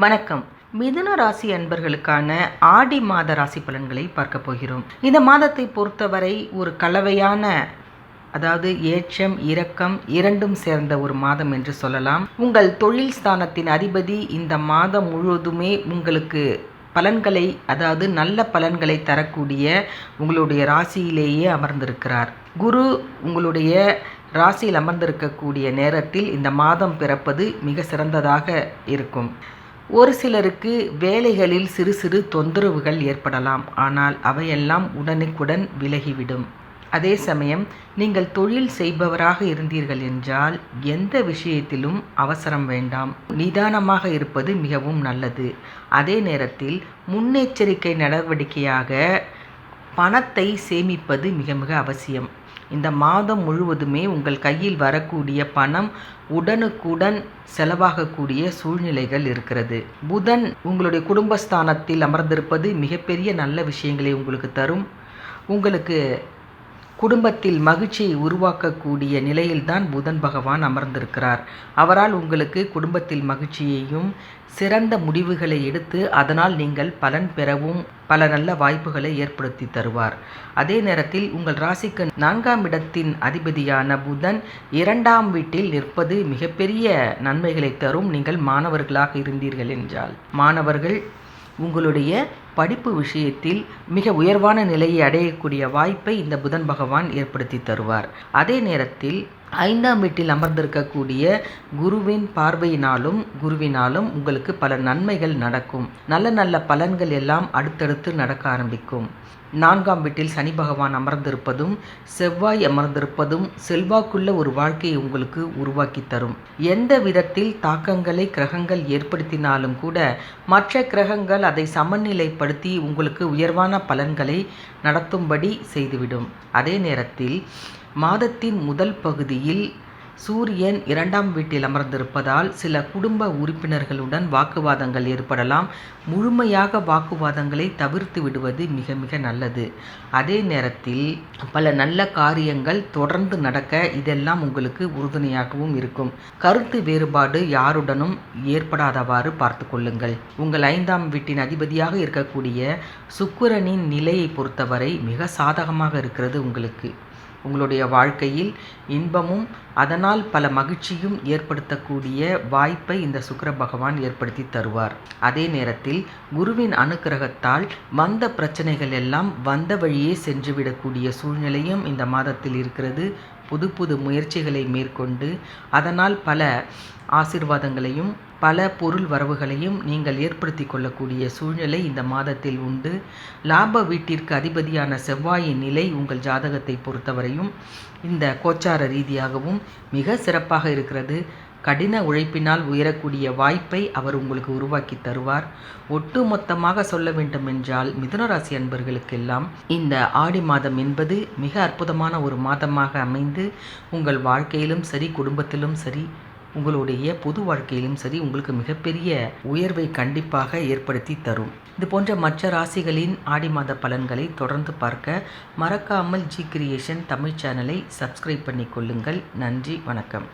வணக்கம். மிதுன ராசி அன்பர்களுக்கான ஆடி மாத ராசி பலன்களை பார்க்க போகிறோம். இந்த மாதத்தை பொறுத்தவரை ஒரு கலவையான அதாவது ஏற்றம் இரக்கம் இரண்டும் சேர்ந்த ஒரு மாதம் என்று சொல்லலாம். உங்கள் தொழில் ஸ்தானத்தின் அதிபதி இந்த மாதம் முழுவதுமே உங்களுக்கு பலன்களை அதாவது நல்ல பலன்களை தரக்கூடிய உங்களுடைய ராசியிலேயே அமர்ந்திருக்கிறார். குரு உங்களுடைய ராசியில் அமர்ந்திருக்கக்கூடிய நேரத்தில் இந்த மாதம் பிறப்பது மிக சிறந்ததாக இருக்கும். ஒரு சிலருக்கு வேலைகளில் சிறு சிறு தொந்தரவுகள் ஏற்படலாம் ஆனால் அவையெல்லாம் உடனுக்குடன் விலகிவிடும். அதே சமயம் நீங்கள் தொழில் செய்பவராக இருந்தீர்கள் என்றால் எந்த விஷயத்திலும் அவசரம் வேண்டாம். நிதானமாக இருப்பது மிகவும் நல்லது. அதே நேரத்தில் முன்னெச்சரிக்கை நடவடிக்கையாக பணத்தை சேமிப்பது மிக மிக அவசியம். இந்த மாதம் முழுவதுமே உங்கள் கையில் வரக்கூடிய பணம் உடனுக்குடன் செலவாகக்கூடிய சூழ்நிலைகள் இருக்கிறது. புதன் உங்களுடைய குடும்பஸ்தானத்தில் அமர்ந்திருப்பது மிகப்பெரிய நல்ல விஷயங்களை உங்களுக்கு தரும். உங்களுக்கு குடும்பத்தில் மகிழ்ச்சியை உருவாக்கக்கூடிய நிலையில்தான் புதன் பகவான் அமர்ந்திருக்கிறார். அவரால் உங்களுக்கு குடும்பத்தில் மகிழ்ச்சியையும் சிறந்த முடிவுகளை எடுத்து அதனால் நீங்கள் பலன் பெறவும் பல நல்ல வாய்ப்புகளை ஏற்படுத்தி தருவார். அதே நேரத்தில் உங்கள் ராசிக்கு நான்காம் இடத்தின் அதிபதியான புதன் இரண்டாம் வீட்டில் நிற்பது மிகப்பெரிய நன்மைகளை தரும். நீங்கள் மாணவர்களாக இருந்தீர்கள் என்றால் மாணவர்கள் உங்களுடைய படிப்பு விஷயத்தில் மிக உயர்வான நிலையை அடையக்கூடிய வாய்ப்பை இந்த புதன் பகவான் ஏற்படுத்தி தருவார். அதே நேரத்தில் ஐந்தாம் வீட்டில் அமர்ந்திருக்கக்கூடிய குருவின் பார்வையினாலும் குருவினாலும் உங்களுக்கு பல நன்மைகள் நடக்கும். நல்ல நல்ல பலன்கள் எல்லாம் அடுத்தடுத்து நடக்க ஆரம்பிக்கும். நான்காம் வீட்டில் சனி பகவான் அமர்ந்திருப்பதும் செவ்வாய் அமர்ந்திருப்பதும் செல்வாக்குள்ள ஒரு வாழ்க்கையை உங்களுக்கு உருவாக்கி தரும். எந்த விதத்தில் தாக்கங்களை கிரகங்கள் ஏற்படுத்தினாலும் கூட மற்ற கிரகங்கள் அதை சமநிலைப்படுத்தி உங்களுக்கு உயர்வான பலன்களை நடத்தும்படி செய்துவிடும். அதே நேரத்தில் மாதத்தின் முதல் பகுதியில் சூரியன் இரண்டாம் வீட்டில் அமர்ந்திருப்பதால் சில குடும்ப உறுப்பினர்களுடன் வாக்குவாதங்கள் ஏற்படலாம். முழுமையாக வாக்குவாதங்களை தவிர்த்து விடுவது மிக மிக நல்லது. அதே நேரத்தில் பல நல்ல காரியங்கள் தொடர்ந்து நடக்க இதெல்லாம் உங்களுக்கு உறுதுணையாகவும் இருக்கும். கருத்து வேறுபாடு யாருடனும் ஏற்படாதவாறு பார்த்து கொள்ளுங்கள். உங்கள் ஐந்தாம் வீட்டின் அதிபதியாக இருக்கக்கூடிய சுக்கிரனின் நிலையை பொறுத்தவரை மிக சாதகமாக இருக்கிறது உங்களுக்கு. உங்களுடைய வாழ்க்கையில் இன்பமும் அதனால் பல மகிழ்ச்சியும் ஏற்படுத்தக்கூடிய வாய்ப்பை இந்த சுக்கர பகவான் ஏற்படுத்தி தருவார். அதே நேரத்தில் குருவின் அனுக்கிரகத்தால் வந்த பிரச்சனைகள் எல்லாம் வந்த வழியே சென்றுவிடக்கூடிய சூழ்நிலையும் இந்த மாதத்தில் இருக்கிறது. புது புது முயற்சிகளை மேற்கொண்டு அதனால் பல ஆசிர்வாதங்களையும் பல பொருள் வரவுகளையும் நீங்கள் ஏற்படுத்தி கொள்ளக்கூடிய சூழ்நிலை இந்த மாதத்தில் உண்டு. லாப வீட்டிற்கு அதிபதியான செவ்வாயின் நிலை உங்கள் ஜாதகத்தை பொறுத்தவரையும் இந்த கோச்சார ரீதியாகவும் மிக சிறப்பாக இருக்கிறது. கடின உழைப்பினால் உயரக்கூடிய வாய்ப்பை அவர் உங்களுக்கு உருவாக்கி தருவார். ஒட்டு மொத்தமாக சொல்ல வேண்டுமென்றால் மிதுனராசி அன்பர்களுக்கெல்லாம் இந்த ஆடி மாதம் என்பது மிக அற்புதமான ஒரு மாதமாக அமைந்து உங்கள் வாழ்க்கையிலும் சரி குடும்பத்திலும் சரி உங்களுடைய பொது வாழ்க்கையிலும் சரி உங்களுக்கு மிகப்பெரிய உயர்வை கண்டிப்பாக ஏற்படுத்தி தரும். இது போன்ற மற்ற ராசிகளின் ஆடி மாத பலன்களை தொடர்ந்து பார்க்க மறக்காமல் ஜி கிரியேஷன் தமிழ் சேனலை சப்ஸ்கிரைப் பண்ணிக்கொள்ளுங்கள் நன்றி வணக்கம்.